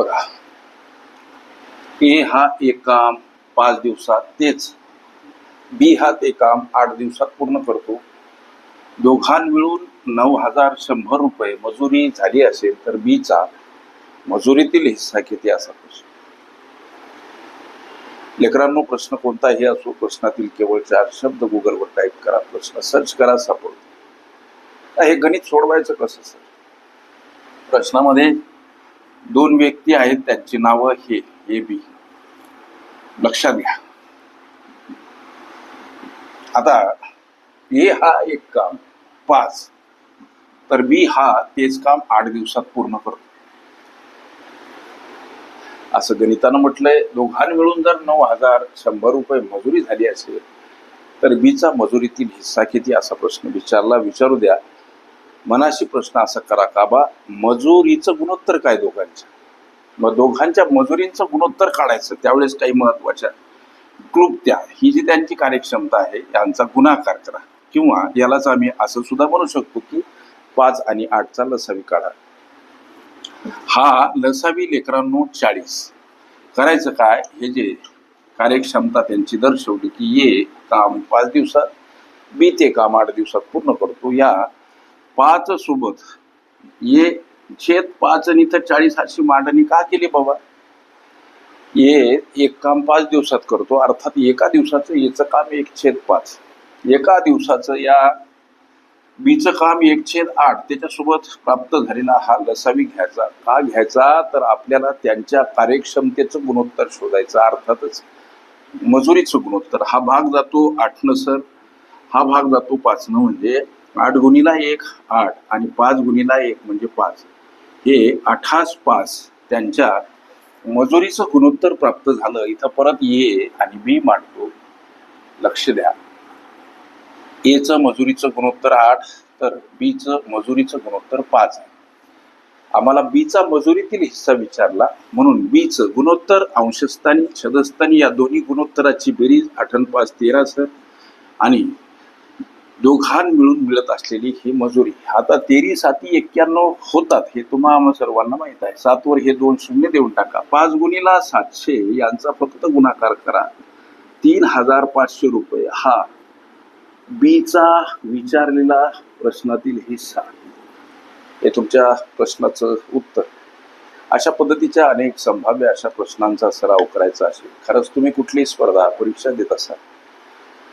बघा. ए हा एक काम पाच दिवसात तेच. बी हा ते काम आठ दिवसात पूर्ण करतो. दोघां मिळून नऊ हजार शंभर रुपये मजुरी झाली असेल तर बीचा मजुरीतील हिस्सा किती असा प्रश्न? लेकरांनो प्रश्न कोणताही असो प्रश्नातील केवळ चार शब्द गुगलवर टाईप करा प्रश्न सर्च करा सापडतो. हे गणित सोडवायचं कसं सर प्रश्नामध्ये दोन व्यक्ती आहेत त्यांची नावं हे ए बी. लक्षात घ्या. आता ए हा एक काम पाच तर बी हा तेच काम आठ दिवसात पूर्ण करतो. असं गणितानं म्हटलंय दोघां मिळून जर नऊ हजार शंभर रुपये मजुरी झाली असेल तर बीचा मजुरीतील हिस्सा किती असा प्रश्न विचारला विचारू द्या. मनाशी प्रश्न असा करा का बा मजुरीचं गुणोत्तर काय दोघांच्या मग दोघांच्या मजुरींचं गुणोत्तर काढायचं त्यावेळेस काही महत्त्वाच्या क्लुप्त्या ही जी त्यांची कार्यक्षमता आहे यांचा गुणाकार करा. किंवा यालाच आम्ही असं सुद्धा म्हणू शकतो की पाच आणि आठचा लसावी काढा. हा लसावी लेकरांनो चाळीस. करायचं काय? हे जे कार्यक्षमता त्यांची दर्शवली की ये काम पाच दिवसात बी ते काम आठ दिवसात पूर्ण करतो. या पाच सोबत. ये छेद पाच आणि इथं चाळीस अशी मांडणी का केली बाबा? ये एक काम पाच दिवसात करतो अर्थात एका दिवसाचं याचं काम एक छेद पाच. एका दिवसाचं या बीचं काम एक छेद आठ. त्याच्यासोबत प्राप्त झालेला हा लसावी घ्यायचा. का घ्यायचा? तर आपल्याला त्यांच्या कार्यक्षमतेचं गुणोत्तर शोधायचं अर्थातच मजुरीचं गुणोत्तर. हा भाग जातो आठनं सर. हा भाग जातो पाचनं म्हणजे आठ गुणीला एक आठ. आणि पाच गुणीला एक म्हणजे पाच. हे अठास पाच त्यांच्या मजुरीचं गुणोत्तर प्राप्त झालं. इथं परत ये आणि बी मांडतो. लक्ष द्या. एचं मजुरीचं गुणोत्तर आठ तर बीचं मजुरीचं गुणोत्तर पाच आहे. आम्हाला बीचा मजुरीतील हिस्सा विचारला. म्हणून बीचं गुणोत्तर अंशस्थानी छदस्थानी या दोन्ही गुणोत्तराची बेरीज आठन पाच तेरा सर. आणि दोघां मिळून मिळत असलेली ही मजुरी. आता तेरी साती एक्क्याण्णव होतात हे तुम्हा आम्हा सर्वांना माहीत आहे. सातवर हे दोन शून्य देऊन टाका. पाच गुणीला सातशे यांचा फक्त गुणाकार करा. तीन हजार पाचशे रुपये. हा बीचा विचारलेला प्रश्नातील हिस्सा. हे तुमच्या प्रश्नाचं उत्तर. अशा पद्धतीच्या अनेक संभाव्य अशा प्रश्नांचा सराव करायचा असेल. खरंच तुम्ही कुठलीही स्पर्धा परीक्षा देत असाल.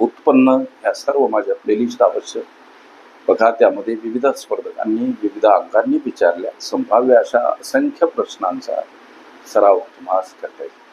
उत्पन्न ह्या सर्व माझ्या प्लेलिस्ट अवश्य बघा त्यामध्ये विविध स्पर्धकांनी विविध अंगांनी विचारल्या संभाव्य अशा असंख्य प्रश्नांचा सराव तुम्हाला करता येईल.